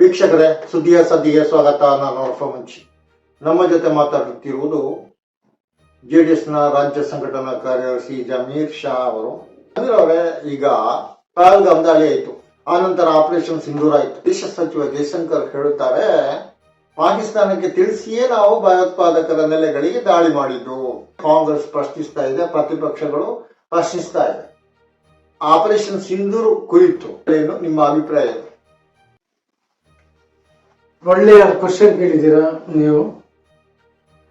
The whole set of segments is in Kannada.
ವೀಕ್ಷಕರೇ, ಸುದ್ದಿಯ ಸದ್ದಿಗೆ ಸ್ವಾಗತ. ನಾನು ಮುಂಚಿ. ನಮ್ಮ ಜೊತೆ ಮಾತಾಡುತ್ತಿರುವುದು ಜೆ ಡಿ ಎಸ್ನ ರಾಜ್ಯ ಸಂಘಟನಾ ಕಾರ್ಯದರ್ಶಿ ಜಮೀರ್ ಶಾ ಅವರು. ಜಮೀರ್ ಅವರೇ, ಈಗ ಪಹಲ್ಗಾಮ್ ದಾಳಿ ಆಯಿತು. ಆನಂತರ ಆಪರೇಷನ್ ಸಿಂಧೂರ್ ಆಯಿತು. ವಿದೇಶ ಸಚಿವ ಜಯಶಂಕರ್ ಹೇಳುತ್ತಾರೆ, ಪಾಕಿಸ್ತಾನಕ್ಕೆ ತಿಳಿಸಿಯೇ ನಾವು ಭಯೋತ್ಪಾದಕರ ನೆಲೆಗಳಿಗೆ ದಾಳಿ ಮಾಡಿದ್ದು. ಕಾಂಗ್ರೆಸ್ ಪ್ರಶ್ನಿಸ್ತಾ ಇದೆ, ಪ್ರತಿಪಕ್ಷಗಳು ಪ್ರಶ್ನಿಸ್ತಾ ಇದೆ. ಆಪರೇಷನ್ ಸಿಂಧೂರ್ ಕುರಿತು ಏನು ನಿಮ್ಮ ಅಭಿಪ್ರಾಯ? ಒಳ್ಳೆಯ ಕ್ವಶನ್ ಕೇಳಿದ್ದೀರಾ ನೀವು?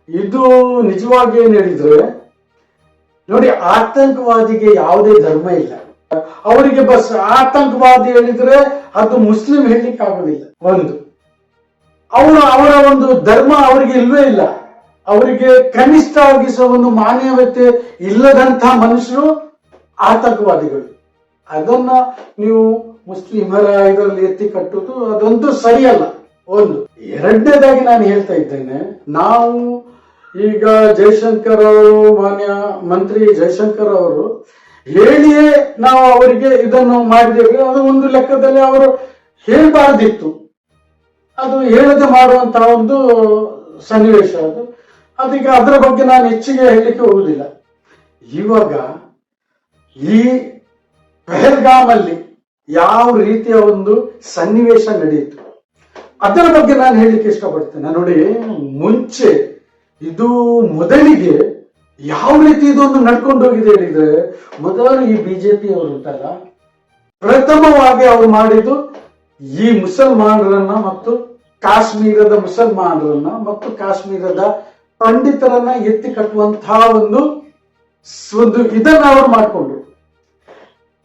ಇದು ನಿಜವಾಗಿ ಏನ್ ಹೇಳಿದ್ರೆ, ನೋಡಿ, ಆತಂಕವಾದಿಗೆ ಯಾವುದೇ ಧರ್ಮ ಇಲ್ಲ. ಅವರಿಗೆ ಬಸ್ ಆತಂಕವಾದಿ ಹೇಳಿದ್ರೆ ಅದು ಮುಸ್ಲಿಂ ಹೇಳಲಿಕ್ಕೆ ಆಗೋದಿಲ್ಲ. ಒಂದು. ಅವರು, ಅವರ ಒಂದು ಧರ್ಮ ಅವರಿಗೆ ಇಲ್ವೇ ಇಲ್ಲ. ಅವರಿಗೆ ಕನಿಷ್ಠವಾಗಿ ಸಹ ಒಂದು ಮಾನವತೆ ಇಲ್ಲದಂತ ಮನುಷ್ಯರು ಆತಂಕವಾದಿಗಳು. ಅದನ್ನ ನೀವು ಮುಸ್ಲಿಮರ ಇದರಲ್ಲಿ ಎತ್ತಿ ಕಟ್ಟುವುದು ಅದೊಂದು ಸರಿಯಲ್ಲ. ಒಂದು. ಎರಡನೇದಾಗಿ ನಾನು ಹೇಳ್ತಾ ಇದ್ದೇನೆ, ನಾವು ಈಗ ಜಯಶಂಕರ್ ಅವರು, ಮಾನ್ಯ ಮಂತ್ರಿ ಜಯಶಂಕರ್ ಅವರು ಹೇಳಿಯೇ ನಾವು ಅವರಿಗೆ ಇದನ್ನು ಮಾಡಿದ್ದೇವೆ. ಅದು ಒಂದು ಲೆಕ್ಕದಲ್ಲಿ ಅವರು ಹೇಳಬಾರ್ದಿತ್ತು. ಅದು ಹೇಳದೆ ಮಾಡುವಂತಹ ಒಂದು ಸನ್ನಿವೇಶ ಅದು. ಅದೀಗ ಅದರ ಬಗ್ಗೆ ನಾನು ಹೆಚ್ಚಿಗೆ ಹೇಳಲಿಕ್ಕೆ ಹೋಗುದಿಲ್ಲ ಇವಾಗ ಈ ಪೆಹಲ್ಗಾಮಲ್ಲಿ ಯಾವ ರೀತಿಯ ಒಂದು ಸನ್ನಿವೇಶ ನಡೆಯಿತು? ಅದರ ಬಗ್ಗೆ ನಾನು ಹೇಳಲಿಕ್ಕೆ ಇಷ್ಟಪಡ್ತೇನೆ. ನೋಡಿ, ಮುಂಚೆ ಇದು ಮೊದಲಿಗೆ ಯಾವ ರೀತಿ ಇದೊಂದು ನಡ್ಕೊಂಡು ಹೋಗಿದೆ ಹೇಳಿದ್ರೆ, ಮೊದಲು ಈ ಬಿಜೆಪಿ ಅವರು ಉಂಟಲ್ಲ ಪ್ರಥಮವಾಗಿ ಅವರು ಮಾಡಿದ್ದು ಈ ಮುಸಲ್ಮಾನರನ್ನ ಮತ್ತು ಕಾಶ್ಮೀರದ ಮುಸಲ್ಮಾನರನ್ನ ಮತ್ತು ಕಾಶ್ಮೀರದ ಪಂಡಿತರನ್ನ ಎತ್ತಿ ಕಟ್ಟುವಂತಹ ಒಂದು ಒಂದು ಇದನ್ನ ಅವರು ಮಾಡಿಕೊಂಡ್ರು.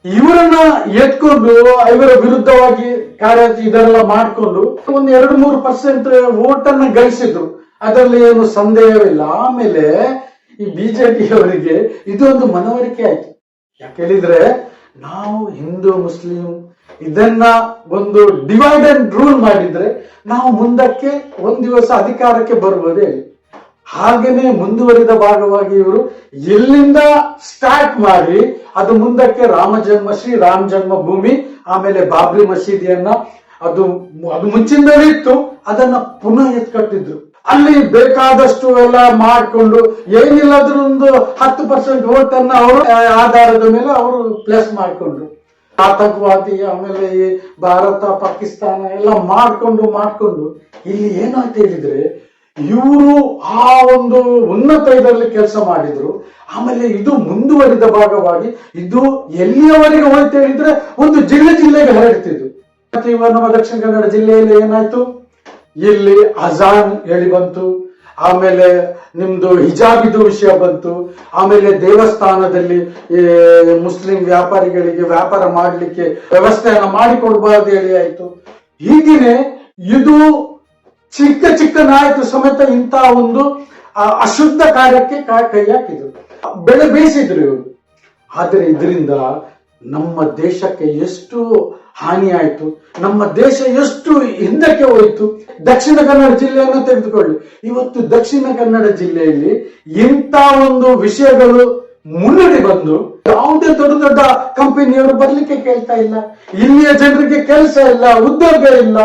ಇವರನ್ನ ಎತ್ಕೊಂಡು ಇವರ ವಿರುದ್ಧವಾಗಿ ಕಾರ್ಯ ಇದೆಲ್ಲ ಮಾಡಿಕೊಂಡು ಒಂದು ಎರಡು ಮೂರು ಪರ್ಸೆಂಟ್ ವೋಟ್ ಗಳಿಸಿದ್ರು. ಅದರಲ್ಲಿ ಏನು ಸಂದೇಹವಿಲ್ಲ. ಆಮೇಲೆ ಈ ಬಿಜೆಪಿ ಅವರಿಗೆ ಇದೊಂದು ಮನವರಿಕೆ ಆಯ್ತು. ಯಾಕೆ ನಾವು ಹಿಂದೂ, ಮುಸ್ಲಿಂ ಇದನ್ನ ಒಂದು ಡಿವೈಡ್ ಅಂಡ್ ರೂಲ್ ಮಾಡಿದ್ರೆ ನಾವು ಮುಂದಕ್ಕೆ ಒಂದ್ ದಿವಸ ಅಧಿಕಾರಕ್ಕೆ ಬರ್ಬೋದೇ ಹಾಗೇನೆ ಮುಂದುವರಿದ ಭಾಗವಾಗಿ ಇವರು ಎಲ್ಲಿಂದ ಸ್ಟಾರ್ಟ್ ಮಾಡಿ ಅದು ಮುಂದಕ್ಕೆ ರಾಮ ಜನ್ಮ, ಶ್ರೀ ರಾಮ ಜನ್ಮ ಭೂಮಿ, ಆಮೇಲೆ ಬಾಬ್ರಿ ಮಸೀದಿಯನ್ನ ಅದು ಅದು ಮುಂಚಿಂದಲೇ ಇತ್ತು, ಅದನ್ನ ಪುನಃ ಎತ್ಕಟ್ಟಿದ್ರು. ಅಲ್ಲಿ ಬೇಕಾದಷ್ಟು ಎಲ್ಲ ಮಾಡಿಕೊಂಡು ಏನಿಲ್ಲದ್ರೂ ಒಂದು ಹತ್ತು ಪರ್ಸೆಂಟ್ ವೋಟ್ ಅನ್ನ ಅವರು ಆಧಾರದ ಮೇಲೆ ಅವರು ಪ್ಲಸ್ ಮಾಡಿಕೊಂಡ್ರು. ಆತಂಕವಾದಿ ಆಮೇಲೆ ಈ ಭಾರತ, ಪಾಕಿಸ್ತಾನ ಎಲ್ಲ ಮಾಡ್ಕೊಂಡು ಮಾಡ್ಕೊಂಡು, ಇಲ್ಲಿ ಏನಾಯ್ತು ಹೇಳಿದ್ರೆ ಇವರು ಆ ಒಂದು ಉನ್ನತ ಇದರಲ್ಲಿ ಕೆಲಸ ಮಾಡಿದ್ರು. ಆಮೇಲೆ ಇದು ಮುಂದುವರಿದ ಭಾಗವಾಗಿ ಇದು ಎಲ್ಲಿಯವರೆಗೆ ಹೋಯ್ತು ಹೇಳಿದ್ರೆ ಒಂದು ಜಿಲ್ಲೆ ಜಿಲ್ಲೆಗೆ ಹರಡ್ತಿದ್ದು ಮತ್ತೆ ಇವಾಗ ನಮ್ಮ ದಕ್ಷಿಣ ಕನ್ನಡ ಜಿಲ್ಲೆಯಲ್ಲಿ ಏನಾಯ್ತು? ಇಲ್ಲಿ ಅಜಾನ್ ಹೇಳಿ ಬಂತು. ಆಮೇಲೆ ನಿಮ್ದು ಹಿಜಾಬಿದು ವಿಷಯ ಬಂತು. ಆಮೇಲೆ ದೇವಸ್ಥಾನದಲ್ಲಿ ಮುಸ್ಲಿಂ ವ್ಯಾಪಾರಿಗಳಿಗೆ ವ್ಯಾಪಾರ ಮಾಡಲಿಕ್ಕೆ ವ್ಯವಸ್ಥೆಯನ್ನು ಮಾಡಿಕೊಡ್ಬಾರ್ದು ಹೇಳಿ ಆಯ್ತು. ಹೀಗೇನೆ ಇದು ಚಿಕ್ಕ ಚಿಕ್ಕ ನಾಯಕರು ಸಮೇತ ಇಂತಹ ಒಂದು ಅಶುದ್ಧ ಕಾರ್ಯಕ್ಕೆ ಕಾ- ಹಾಕಿದ್ರು. ಬೆಳೆ ಬೇಯಿಸಿದ್ರು ಇವರು. ಆದರೆ ಇದರಿಂದ ನಮ್ಮ ದೇಶಕ್ಕೆ ಎಷ್ಟು ಹಾನಿ ನಮ್ಮ ದೇಶ ಎಷ್ಟು ಹಿಂದಕ್ಕೆ ಹೋಯಿತು, ದಕ್ಷಿಣ ಕನ್ನಡ ಜಿಲ್ಲೆಯನ್ನು ತೆಗೆದುಕೊಳ್ಳಿ. ಇವತ್ತು ದಕ್ಷಿಣ ಕನ್ನಡ ಜಿಲ್ಲೆಯಲ್ಲಿ ಇಂಥ ಒಂದು ವಿಷಯಗಳು ಮುನ್ನಡೆ ಬಂದು, ಯಾವುದೇ ದೊಡ್ಡ ದೊಡ್ಡ ಕಂಪನಿಯವರು ಬರ್ಲಿಕ್ಕೆ ಕೇಳ್ತಾ ಇಲ್ಲ. ಇಲ್ಲಿಯ ಜನರಿಗೆ ಕೆಲಸ ಇಲ್ಲ, ಉದ್ಯೋಗ ಇಲ್ಲ.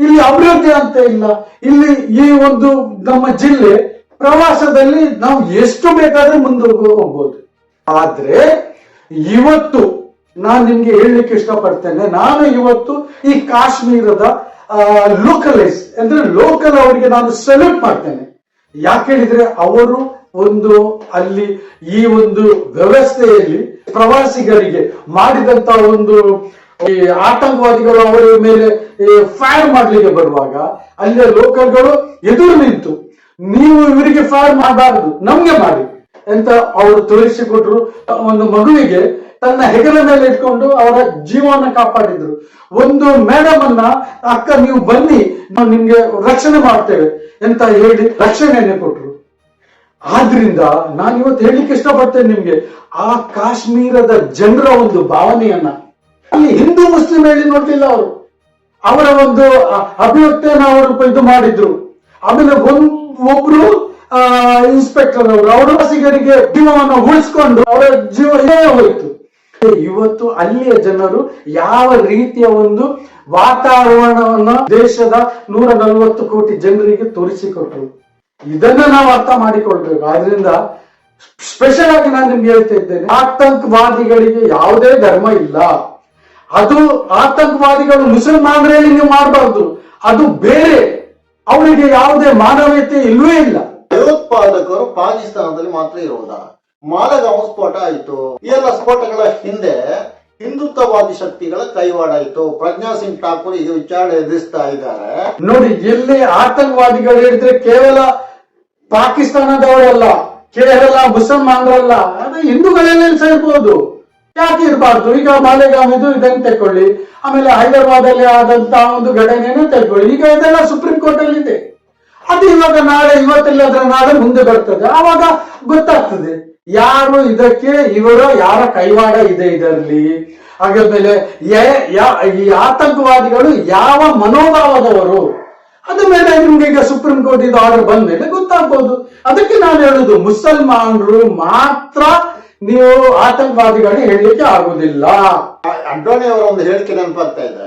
ಇಲ್ಲಿ ಅಭಿವೃದ್ಧಿ ಅಂತ ಇಲ್ಲ. ಇಲ್ಲಿ ಈ ಒಂದು ನಮ್ಮ ಜಿಲ್ಲೆ ಪ್ರವಾಸದಲ್ಲಿ ನಾವು ಎಷ್ಟು ಬೇಕಾದ್ರೆ ಮುಂದೆ ಹೋಗ್- ಹೋಗ್ಬೋದು. ಆದ್ರೆ ಇವತ್ತು ನಾನು ನಿಮ್ಗೆ ಹೇಳಲಿಕ್ಕೆ ಇಷ್ಟಪಡ್ತೇನೆ, ನಾನು ಇವತ್ತು ಈ ಕಾಶ್ಮೀರದ ಲೋಕಲೈಸ್ ಅಂದ್ರೆ ಲೋಕಲ್ ಅವರಿಗೆ ನಾನು ಸೆಲೆಕ್ಟ್ ಮಾಡ್ತೇನೆ. ಯಾಕೆ ಹೇಳಿದ್ರೆ ಅವರು ಒಂದು ಅಲ್ಲಿ ಈ ಒಂದು ವ್ಯವಸ್ಥೆಯಲ್ಲಿ ಪ್ರವಾಸಿಗರಿಗೆ ಮಾಡಿದಂತ ಒಂದು ಈ ಆತಂಕವಾದಿಗಳು ಅವರ ಮೇಲೆ ಫೈರ್ ಮಾಡ್ಲಿಕ್ಕೆ ಬರುವಾಗ ಅಲ್ಲಿಯ ಲೋಕಲ್ಗಳು ಎದುರು ನಿಂತು, ನೀವು ಇವರಿಗೆ ಫೈರ್ ಮಾಡಬಾರದು, ನಮ್ಗೆ ಮಾಡಿ ಅಂತ ಅವರು ತೋರಿಸಿಕೊಟ್ರು ಒಂದು ಮಗುವಿಗೆ ತನ್ನ ಹೆಗಲ ಮೇಲೆ ಇಟ್ಕೊಂಡು ಅವರ ಜೀವನ ಕಾಪಾಡಿದ್ರು. ಒಂದು ಮೇಡಮ್ ಅನ್ನ ಅಕ್ಕ ನೀವು ಬನ್ನಿ, ನಾವು ನಿಮ್ಗೆ ರಕ್ಷಣೆ ಮಾಡ್ತೇವೆ ಅಂತ ಹೇಳಿ ರಕ್ಷಣೆಯನ್ನು ಕೊಟ್ರು. ಆದ್ರಿಂದ ನಾನು ಇವತ್ತು ಹೇಳಲಿಕ್ಕೆ ಇಷ್ಟಪಡ್ತೇನೆ ನಿಮ್ಗೆ, ಆ ಕಾಶ್ಮೀರದ ಜನರ ಒಂದು ಭಾವನೆಯನ್ನ ಅಲ್ಲಿ ಹಿಂದೂ ಮುಸ್ಲಿಂ ಹೇಳಿ ನೋಡ್ತಿಲ್ಲ ಅವರು. ಅವರ ಒಂದು ಅಭಿವ್ಯಕ್ತಿಯನ್ನು ಅವರು ಇದು ಮಾಡಿದ್ರು. ಆಮೇಲೆ ಒಂದ್ ಒಬ್ರು ಇನ್ಸ್ಪೆಕ್ಟರ್ ಅವರು ಅವರ ವಾಸಿಗರಿಗೆ ಜೀವವನ್ನು ಉಳಿಸ್ಕೊಂಡು ಅವರ ಜೀವ ಹೋಯ್ತು. ಇವತ್ತು ಅಲ್ಲಿಯ ಜನರು ಯಾವ ರೀತಿಯ ಒಂದು ವಾತಾವರಣವನ್ನ ದೇಶದ ನೂರ ನಲವತ್ತು ಕೋಟಿ ಜನರಿಗೆ ತೋರಿಸಿಕೊಟ್ರು. ಇದನ್ನ ನಾವು ಅರ್ಥ ಮಾಡಿಕೊಳ್ಬೇಕು. ಆದ್ರಿಂದ ಸ್ಪೆಷಲ್ ಆಗಿ ನಾನು ನಿಮ್ಗೆ ಹೇಳ್ತಾ ಇದ್ದೇನೆ, ಆತಂಕವಾದಿಗಳಿಗೆ ಯಾವುದೇ ಧರ್ಮ ಇಲ್ಲ. ಅದು ಆತಂಕವಾದಿಗಳು ಮುಸಲ್ಮಾನರಲ್ಲಿ ನೀವು ಮಾಡಬಾರ್ದು. ಅದು ಬೇರೆ. ಅವರಿಗೆ ಯಾವುದೇ ಮಾನವೀಯತೆ ಇಲ್ವೇ ಇಲ್ಲ. ಭಯೋತ್ಪಾದಕರು ಪಾಕಿಸ್ತಾನದಲ್ಲಿ ಮಾತ್ರ ಇರೋದ ಮಾಲಗಾಂವ್ ಸ್ಫೋಟ ಆಯಿತು. ಈ ಎಲ್ಲ ಸ್ಫೋಟಗಳ ಹಿಂದೆ ಹಿಂದುತ್ವವಾದಿ ಶಕ್ತಿಗಳ ಕೈವಾಡ ಆಯಿತು ಪ್ರಜ್ಞಾ ಸಿಂಗ್ ಠಾಕೂರ್ ಇದು ವಿಚಾರಣೆ ಎದುರಿಸ್ತಾ ಇದ್ದಾರೆ. ನೋಡಿ ಎಲ್ಲಿ ಆತಂಕವಾದಿಗಳು ಹೇಳಿದ್ರೆ ಕೇವಲ ಪಾಕಿಸ್ತಾನದವರಲ್ಲ ಕೇವಲ ಮುಸಲ್ಮಾನರಲ್ಲ. ಅದು ಹಿಂದೂಗಳಲ್ಲಿ ಸೇರ್ಬೋದು. ಯಾಕೆ ಇರಬಾರ್ದು? ಈಗ ಮಾಲೆಗಾಮಿದು ಇದನ್ನು ತೆಕ್ಕೊಳ್ಳಿ. ಆಮೇಲೆ ಹೈದರಾಬಾದ್ ಅಲ್ಲಿ ಆದಂತ ಒಂದು ಘಟನೆಯನ್ನು ತೆಕ್ಕೊಳ್ಳಿ. ಈಗ ಇದೆಲ್ಲ ಸುಪ್ರೀಂ ಕೋರ್ಟ್ ಅಲ್ಲಿ ಇದೆ. ಅದು ಇವಾಗ ನಾಳೆ, ಇವತ್ತಿಲ್ಲದ್ರೆ ನಾಳೆ ಮುಂದೆ ಬರ್ತದೆ. ಆವಾಗ ಗೊತ್ತಾಗ್ತದೆ. ಯಾರು ಇದಕ್ಕೆ, ಇವರ ಯಾರ ಕೈವಾಡ ಇದೆ ಇದರಲ್ಲಿ? ಹಾಗಾದ್ಮೇಲೆ ಈ ಆತಂಕವಾದಿಗಳು ಯಾವ ಮನೋಭಾವದವರು? ಅದ ಮೇಲೆ ನಿಮ್ಗೆ ಈಗ ಸುಪ್ರೀಂ ಕೋರ್ಟ್ ಇದು ಆರ್ಡರ್ ಬಂದ ಮೇಲೆ ಗೊತ್ತಾಗ್ಬೋದು. ಅದಕ್ಕೆ ನಾನು ಹೇಳುದು, ಮುಸಲ್ಮಾನರು ಮಾತ್ರ ನೀವು ಆತಂಕವಾದಿಗಳು ಹೇಳಲಿಕ್ಕೆ ಆಗುದಿಲ್ಲ ಅಡ್ವಾಣಿ ಅವರ ಒಂದು ಹೇಳಿಕೆ ನೆನಪಾಗ್ತಾ ಇದೆ.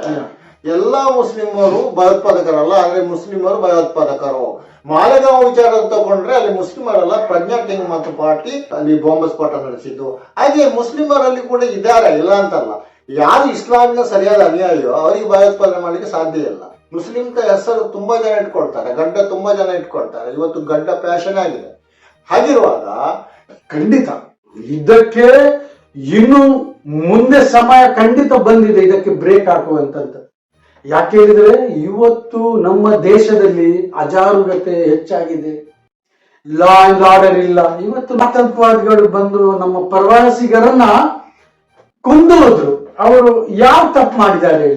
ಎಲ್ಲಾ ಮುಸ್ಲಿಮರು ಭಯೋತ್ಪಾದಕರಲ್ಲ ಆದ್ರೆ ಮುಸ್ಲಿಮರು ಭಯೋತ್ಪಾದಕರು. ಮಾಲೆಗಾಂವ್ ವಿಚಾರ ತಗೊಂಡ್ರೆ ಅಲ್ಲಿ ಮುಸ್ಲಿಮರಲ್ಲ ಪ್ರಜ್ಞಾ ಸಿಂಗ್ ಮತ್ತು ಪಾರ್ಟಿ ಅಲ್ಲಿ ಬಾಂಬ್ ಸ್ಫೋಟ ನಡೆಸಿದ್ದು. ಹಾಗೆ ಮುಸ್ಲಿಮರಲ್ಲಿ ಕೂಡ ಇದ್ದಾರೆ ಇಲ್ಲ ಅಂತಲ್ಲ. ಯಾರು ಇಸ್ಲಾಮಿನ ಸರಿಯಾದ ಅನುಯಾಯಿಯೋ ಅವರಿಗೆ ಭಯೋತ್ಪಾದನೆ ಮಾಡಲಿಕ್ಕೆ ಸಾಧ್ಯ ಇಲ್ಲ. ಮುಸ್ಲಿಂ ಹೆಸರು ತುಂಬಾ ಜನ ಇಟ್ಕೊಳ್ತಾರೆ ಗಡ್ಡ ತುಂಬಾ ಜನ ಇಟ್ಕೊಳ್ತಾರೆ. ಇವತ್ತು ಗಡ್ಡ ಫ್ಯಾಷನ್ ಆಗಿದೆ. ಹಾಗಿರುವಾಗ ಖಂಡಿತ ಇದಕ್ಕೆ ಇನ್ನು ಮುಂದೆ ಸಮಯ ಖಂಡಿತ ಬಂದಿದೆ, ಇದಕ್ಕೆ ಬ್ರೇಕ್ ಹಾಕುವಂತಂತ ಯಾಕೆ ಹೇಳಿದ್ರೆ, ಇವತ್ತು ನಮ್ಮ ದೇಶದಲ್ಲಿ ಅಜಾರುಗತೆ ಹೆಚ್ಚಾಗಿದೆ. ಲಾ ಅಂಡ್ ಆರ್ಡರ್ ಇಲ್ಲ. ಇವತ್ತು ಆತಂಕವಾದಿಗಳು ಬಂದು ನಮ್ಮ ಪ್ರವಾಸಿಗರನ್ನ ಕೊಂದು ಅವರು ಯಾವ ತಪ್ಪು ಮಾಡಿದ್ದಾರೆ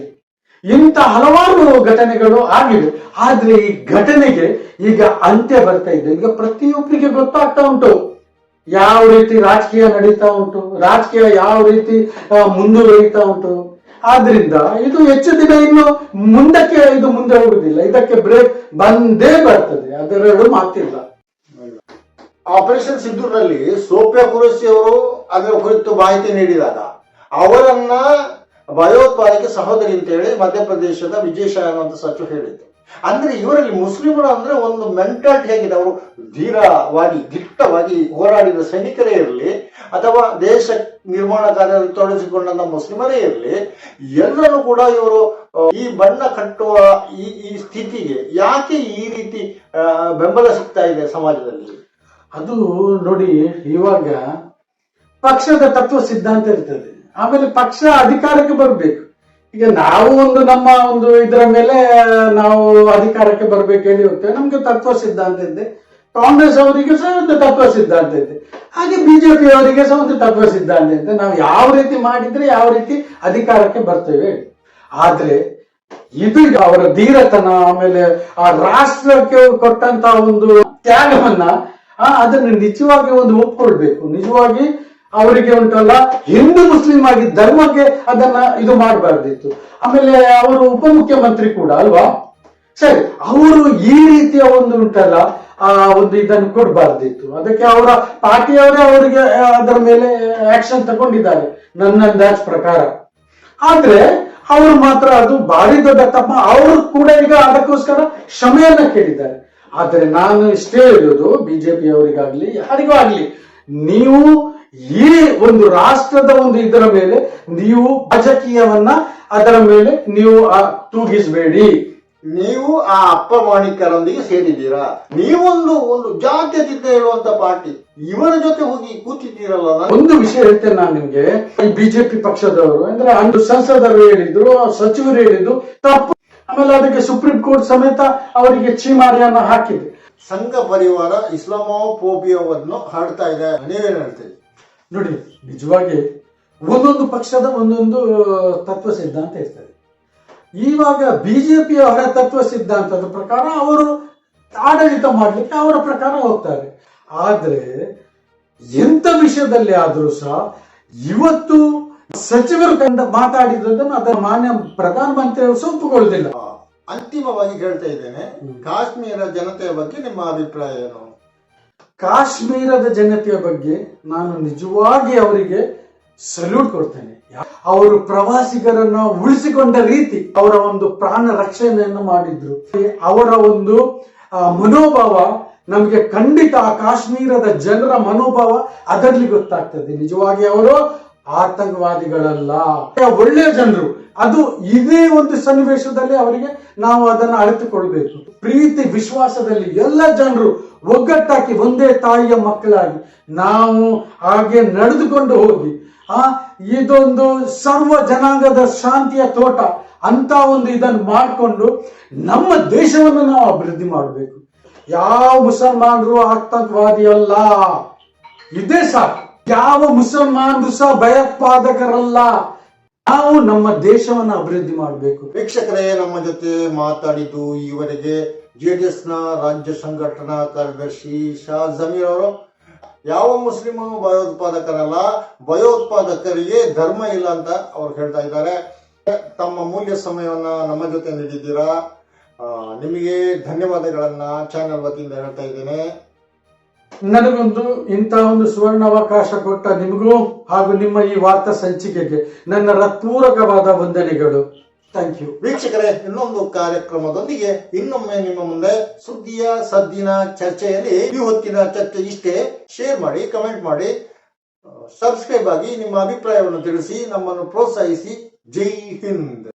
ಇಂಥ ಹಲವಾರು ಘಟನೆಗಳು ಆಗಿವೆ ಆದ್ರೆ ಈ ಘಟನೆಗೆ ಈಗ ಅಂತ್ಯ ಬರ್ತಾ ಇದೆ. ಈಗ ಪ್ರತಿಯೊಬ್ಬರಿಗೆ ಗೊತ್ತಾಗ್ತಾ ಉಂಟು. ಯಾವ ರೀತಿ ರಾಜಕೀಯ ನಡೀತಾ ಉಂಟು, ರಾಜಕೀಯ ಯಾವ ರೀತಿ ಮುಂದುವರಿತಾ ಉಂಟು. ಆದ್ರಿಂದ ಇದು ಹೆಚ್ಚು ದಿನ ಇನ್ನು ಮುಂದಕ್ಕೆ, ಇದು ಮುಂದೆ ಹೋಗುದಿಲ್ಲ ಇದಕ್ಕೆ ಬ್ರೇಕ್ ಬಂದೇ ಬರ್ತದೆ. ಅದರಲ್ಲೂ ಮಾತಿಲ್ಲ. ಆಪರೇಷನ್ ಸಿದ್ದೂರಿನಲ್ಲಿ ಸೋಫಿಯಾ ಕುರಸಿ ಅವರು ಅದರ ಕುರಿತು ಮಾಹಿತಿ ನೀಡಿದಾಗ, ಅವರನ್ನ ಭಯೋತ್ಪಾದಕ ಸಹೋದರಿ ಅಂತ ಹೇಳಿ ಮಧ್ಯಪ್ರದೇಶದ ವಿಜಯ ಶಾ ಸಚಿವ ಹೇಳಿದ್ದು ಅಂದ್ರೆ ಇವರಲ್ಲಿ ಮುಸ್ಲಿಮರು ಅಂದ್ರೆ ಒಂದು ಮೆಂಟಾಲಿಟಿ ಹೇಗಿದೆ. ಅವರು ಧೀರವಾಗಿ, ದಿಟ್ಟವಾಗಿ ಹೋರಾಡಿದ ಸೈನಿಕರೇ ಇರಲಿ, ಅಥವಾ ದೇಶ ನಿರ್ಮಾಣ ಕಾರ್ಯದಲ್ಲಿ ತೊಡಗಿಸಿಕೊಂಡ ಮುಸ್ಲಿಮರೇ ಇರಲಿ, ಎಲ್ಲರೂ ಕೂಡ ಇವರು ಈ ಬಣ್ಣ ಕಟ್ಟುವ ಈ ಈ ಸ್ಥಿತಿಗೆ ಯಾಕೆ ಈ ರೀತಿ ಬೆಂಬಲ ಸಿಗ್ತಾ ಇದೆ ಸಮಾಜದಲ್ಲಿ? ಅದು ನೋಡಿ, ಇವಾಗ ಪಕ್ಷದ ತತ್ವ ಸಿದ್ಧಾಂತ ಇರ್ತದೆ. ಆಮೇಲೆ ಪಕ್ಷ ಅಧಿಕಾರಕ್ಕೆ ಬರಬೇಕು. ಈಗ ನಾವು ಒಂದು ನಮ್ಮ ಒಂದು ಇದರ ಮೇಲೆ ನಾವು ಅಧಿಕಾರಕ್ಕೆ ಬರ್ಬೇಕು ಹೇಳಿ ಹೋಗ್ತೇವೆ. ನಮ್ಗೆ ತತ್ವ ಸಿದ್ಧಾಂತ ಇದೆ. ಕಾಂಗ್ರೆಸ್ ಅವರಿಗೆ ಸಹ ಒಂದು ತತ್ವ ಸಿದ್ಧಾಂತ ಇದೆ. ಹಾಗೆ ಬಿಜೆಪಿ ಅವರಿಗೆ ಸಹ ಒಂದು ತತ್ವ ಸಿದ್ಧಾಂತ ಇದೆ. ನಾವು ಯಾವ ರೀತಿ ಮಾಡಿದ್ರೆ ಯಾವ ರೀತಿ ಅಧಿಕಾರಕ್ಕೆ ಬರ್ತೇವೆ? ಆದ್ರೆ ಇದು ಅವರ ಧೀರತನ, ಆಮೇಲೆ ಆ ರಾಷ್ಟ್ರಕ್ಕೆ ಕೊಟ್ಟಂತ ಒಂದು ತ್ಯಾಗವನ್ನ ಅದನ್ನು ನಿಜವಾಗಿ ಒಂದು ಒಪ್ಕೊಳ್ಬೇಕು. ನಿಜವಾಗಿ ಅವರಿಗೆ ಉಂಟಲ್ಲ, ಹಿಂದೂ ಮುಸ್ಲಿಂ ಆಗಿ ಧರ್ಮಕ್ಕೆ ಅದನ್ನ ಇದು ಮಾಡಬಾರ್ದಿತ್ತು. ಆಮೇಲೆ ಅವರು ಉಪಮುಖ್ಯಮಂತ್ರಿ ಕೂಡ ಅಲ್ವಾ? ಸರಿ, ಅವರು ಈ ರೀತಿಯ ಒಂದು ಉಂಟಲ್ಲ ಆ ಒಂದು ಇದನ್ನು ಕೊಡಬಾರ್ದಿತ್ತು. ಅದಕ್ಕೆ ಅವರ ಪಾರ್ಟಿಯವರೇ ಅವರಿಗೆ ಅದರ ಮೇಲೆ ಆಕ್ಷನ್ ತಗೊಂಡಿದ್ದಾರೆ, ನನ್ನ ಅಂದಾಜ್ ಪ್ರಕಾರ. ಆದ್ರೆ, ಅವರು ಮಾತ್ರ ಅದು ಭಾರಿ ದೊಡ್ಡ ತಪ್ಪ. ಅವರು ಕೂಡ ಈಗ ಅದಕ್ಕೋಸ್ಕರ ಕ್ಷಮೆಯನ್ನ ಕೇಳಿದ್ದಾರೆ. ಆದರೆ ನಾನು ಇಷ್ಟೇ ಹೇಳೋದು ಬಿಜೆಪಿ ಅವರಿಗಾಗ್ಲಿ ಯಾರಿಗೂ ಆಗ್ಲಿ. ನೀವು ಈ ಒಂದು ರಾಷ್ಟ್ರದ ಒಂದು ಇದರ ಮೇಲೆ ನೀವು ರಾಜಕೀಯವನ್ನ ಅದರ ಮೇಲೆ ನೀವು ತೂಗಿಸಬೇಡಿ. ನೀವು ಆ ಅಪ್ಪ ಮಾಣಿಕರೊಂದಿಗೆ ಸೇರಿದ್ದೀರಾ? ನೀವೊಂದು ಒಂದು ಜಾತ್ಯತೀತ ಹೇಳುವಂತ ಪಾರ್ಟಿ. ಇವರ ಜೊತೆ ಹೋಗಿ ಕೂತಿದ್ದೀರಲ್ಲ ಒಂದು ವಿಷಯ ಹೇಳ್ತೇನೆ ನಾನು ನಿಮ್ಗೆ. ಈ ಬಿಜೆಪಿ ಪಕ್ಷದವರು ಅಂದ್ರೆ ಅಂದು ಸಂಸದರು ಹೇಳಿದ್ರು ಸಚಿವರು ಹೇಳಿದ್ರು ತಪ್ಪು. ಆಮೇಲೆ ಅದಕ್ಕೆ ಸುಪ್ರೀಂ ಕೋರ್ಟ್ ಸಮೇತ ಅವರಿಗೆ ಚೀಮಾರಿಯನ್ನ ಹಾಕಿದೆ ಸಂಘ ಪರಿವಾರ ಇಸ್ಲಾಮೋಫೋಬಿಯಾವನ್ನು ಹಾಡ್ತಾ ಇದೆ. ನೀವೇನು ಹೇಳ್ತೀರಿ ನೋಡಿ ನಿಜವಾಗಿ ಒಂದೊಂದು ಪಕ್ಷದ ಒಂದೊಂದು ತತ್ವ ಸಿದ್ಧಾಂತ ಇರ್ತದೆ. ಇವಾಗ ಬಿಜೆಪಿಯ ಅವರ ತತ್ವ ಸಿದ್ಧಾಂತದ ಪ್ರಕಾರ ಅವರು ಆಡಳಿತ ಮಾಡಲಿಕ್ಕೆ ಅವರ ಪ್ರಕಾರ ಹೋಗ್ತಾರೆ. ಆದ್ರೆ ಎಂತ ವಿಷಯದಲ್ಲಿ ಆದರೂ ಸಹ ಇವತ್ತು ಸಚಿವರು ಕಂಡ ಮಾತಾಡಿದ್ದನ್ನು ಅದರ ಮಾನ್ಯ ಪ್ರಧಾನಮಂತ್ರಿ ಅವರು ಸೊಪ್ಪುಗೊಳ್ಳುದಿಲ್ಲ ಅಂತಿಮವಾಗಿ ಹೇಳ್ತಾ ಇದ್ದೇನೆ ಕಾಶ್ಮೀರ ಜನತೆಯ ಬಗ್ಗೆ ನಿಮ್ಮ ಅಭಿಪ್ರಾಯ ಏನು? ಕಾಶ್ಮೀರದ ಜನತೆಯ ಬಗ್ಗೆ ನಾನು ನಿಜವಾಗಿ ಅವರಿಗೆ ಸಲ್ಯೂಟ್ ಕೊಡ್ತೇನೆ. ಅವರು ಪ್ರವಾಸಿಗರನ್ನ ಉಳಿಸಿಕೊಂಡ ರೀತಿ ಅವರ ಒಂದು ಪ್ರಾಣ ರಕ್ಷಣೆಯನ್ನು ಮಾಡಿದ್ರು. ಅವರ ಒಂದು ಮನೋಭಾವ ನಮಗೆ ಖಂಡಿತ ಆ ಕಾಶ್ಮೀರದ ಜನರ ಮನೋಭಾವ ಅದರಲ್ಲಿ ಗೊತ್ತಾಗ್ತದೆ. ನಿಜವಾಗಿ ಅವರು ಆತಂಕವಾದಿಗಳಲ್ಲ. ಒಳ್ಳೆಯ ಜನರು. ಅದು ಇದೇ ಒಂದು ಸನ್ನಿವೇಶದಲ್ಲಿ ಅವರಿಗೆ ನಾವು ಅದನ್ನು ಅರಿತುಕೊಳ್ಬೇಕು. ಪ್ರೀತಿ, ವಿಶ್ವಾಸದಲ್ಲಿ ಎಲ್ಲ ಜನರು ಒಗ್ಗಟ್ಟಾಗಿ ಒಂದೇ ತಾಯಿಯ ಮಕ್ಕಳಾಗಿ ನಾವು ಹಾಗೆ ನಡೆದುಕೊಂಡು ಹೋಗಿ ಆ, ಇದೊಂದು ಸರ್ವ ಜನಾಂಗದ ಶಾಂತಿಯ ತೋಟ. ಅಂತ ಒಂದು ಇದನ್ನು ಮಾಡಿಕೊಂಡು ನಮ್ಮ ದೇಶವನ್ನು ನಾವು ಅಭಿವೃದ್ಧಿ ಮಾಡಬೇಕು. ಯಾವ ಮುಸಲ್ಮಾನರು ಆತಂಕವಾದಿ ಅಲ್ಲ. ಇದೇ ಸಾಕು. ಯಾವ ಮುಸಲ್ಮಾನರು ಸಹ ಭಯೋತ್ಪಾದಕರಲ್ಲ. ನಾವು ನಮ್ಮ ದೇಶವನ್ನು ಅಭಿವೃದ್ಧಿ ಮಾಡಬೇಕು. ವೀಕ್ಷಕರೇ, ನಮ್ಮ ಜೊತೆ ಮಾತಾಡಿದ್ದು ಈವರೆಗೆ ಜೆಡಿಎಸ್ನ ರಾಜ್ಯ ಸಂಘಟನಾ ಕಾರ್ಯದರ್ಶಿ ಶಾ ಜಮೀರ್ ಅವರು. ಯಾವ ಮುಸ್ಲಿಮರು ಭಯೋತ್ಪಾದಕರಲ್ಲ, ಭಯೋತ್ಪಾದಕರಿಗೆ ಧರ್ಮ ಇಲ್ಲ ಅಂತ ಅವ್ರು ಹೇಳ್ತಾ ಇದ್ದಾರೆ. ತಮ್ಮ ಮೂಲ್ಯ ಸಮಯವನ್ನ ನಮ್ಮ ಜೊತೆ ನೀಡಿದ್ದೀರಾ? ನಿಮಗೆ ಧನ್ಯವಾದಗಳನ್ನ ಚಾನೆಲ್ ವತಿಯಿಂದ ಹೇಳ್ತಾ ಇದ್ದೇನೆ. ನನಗೊಂದು ಇಂಥ ಒಂದು ಸುವರ್ಣಾವಕಾಶ ಕೊಟ್ಟ ನಿಮಗೂ ಹಾಗೂ ನಿಮ್ಮ ಈ ವಾರ್ತಾ ಸಂಚಿಕೆಗೆ ನನ್ನ ಹೃತ್ಪೂರ್ವಕವಾದ ವಂದನೆಗಳು. ಥ್ಯಾಂಕ್ ಯು ವೀಕ್ಷಕರೇ, ಇನ್ನೊಂದು ಕಾರ್ಯಕ್ರಮದೊಂದಿಗೆ ಇನ್ನೊಮ್ಮೆ ನಿಮ್ಮ ಮುಂದೆ ಸುದ್ದಿಯ, ಸದ್ದಿನ ಚರ್ಚೆಯಲ್ಲಿ ಈ ಹೊತ್ತಿನ ಚರ್ಚೆ ಇಷ್ಟೇ. ಶೇರ್ ಮಾಡಿ ಕಮೆಂಟ್ ಮಾಡಿ. ಸಬ್ಸ್ಕ್ರೈಬ್ ಆಗಿ ನಿಮ್ಮ ಅಭಿಪ್ರಾಯವನ್ನು ತಿಳಿಸಿ, ನಮ್ಮನ್ನು ಪ್ರೋತ್ಸಾಹಿಸಿ. ಜೈ ಹಿಂದ್.